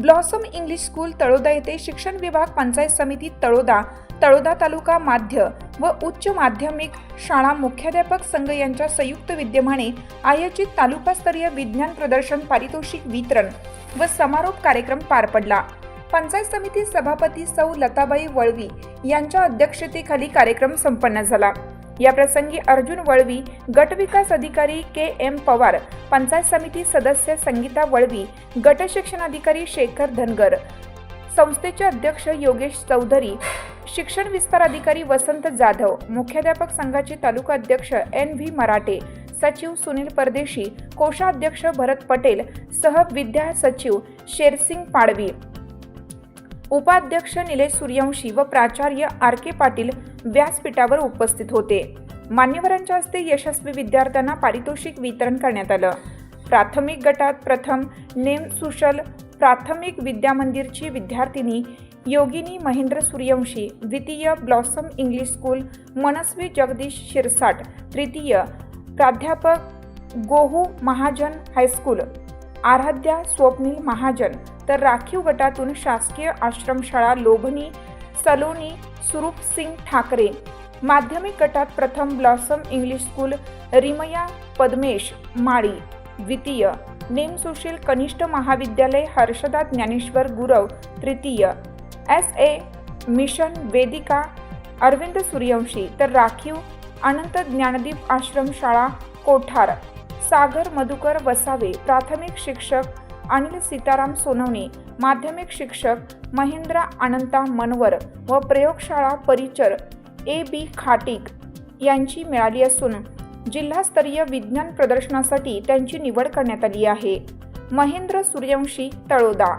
Blossom English school Taloda येथे शिक्षण विभाग पंचायत समिती तळोदा तळोदा तालुका माध्य व उच्च माध्यमिक शाळा मुख्याध्यापक संघ यांच्या संयुक्त विद्यमाने आयोजित तालुकास्तरीय विज्ञान प्रदर्शन पारितोषिक वितरण व समारोप कार्यक्रम पार पडला. पंचायत समिती सभापती सौ लताबाई वळवी यांच्या अध्यक्षतेखाली कार्यक्रम संपन्न झाला. या प्रसंगी अर्जुन वळवी गट विकास अधिकारी के एम पवार पंचायत समिती सदस्य संगीता वळवी गट शिक्षणाधिकारी शेखर धनगर संस्थेचे अध्यक्ष योगेश चौधरी शिक्षण विस्तार अधिकारी वसंत जाधव मुख्याध्यापक संघाचे तालुका अध्यक्ष एन व्ही मराठे सचिव सुनील परदेशी कोषाध्यक्ष भरत पटेल सह विद्या सचिव शेरसिंग पाडवी. उपाध्यक्ष निलेश सूर्यवंशी व प्राचार्य आर के पाटील व्यासपीठावर उपस्थित होते. मान्यवरांच्या हस्ते यशस्वी विद्यार्थ्यांना पारितोषिक वितरण करण्यात आलं. प्राथमिक गटात प्रथम नेम सुशल प्राथमिक विद्यामंदिरची विद्यार्थिनी योगिनी महेंद्र सूर्यवंशी द्वितीय blossom English school Manasvi Jagdish Shirsat तृतीय प्राध्यापक गोहू महाजन हायस्कूल आराध्या स्वप्नील महाजन तर राखीव गटातून शासकीय आश्रमशाळा लोभनी सलोनी सुरूप सिंग ठाकरे. माध्यमिक गटात प्रथम blossom English school Rimaya Padmesh Mali. द्वितीय नेम सुशील कनिष्ठ महाविद्यालय हर्षदा ज्ञानेश्वर गुरव तृतीय. S A mission Vedika Arvind Suryavanshi तर राखीव अनंत ज्ञानदीप आश्रमशाळा कोठार. सागर मधुकर वसावे प्राथमिक शिक्षक अनिल सीताराम सोनवणे माध्यमिक शिक्षक महेंद्र अनंता मनवर व प्रयोगशाळा परिचर ए बी खाटीक यांची मिळाली असून जिल्हास्तरीय विज्ञान प्रदर्शनासाठी त्यांची निवड करण्यात आली आहे. महेंद्र सूर्यवंशी तळोदा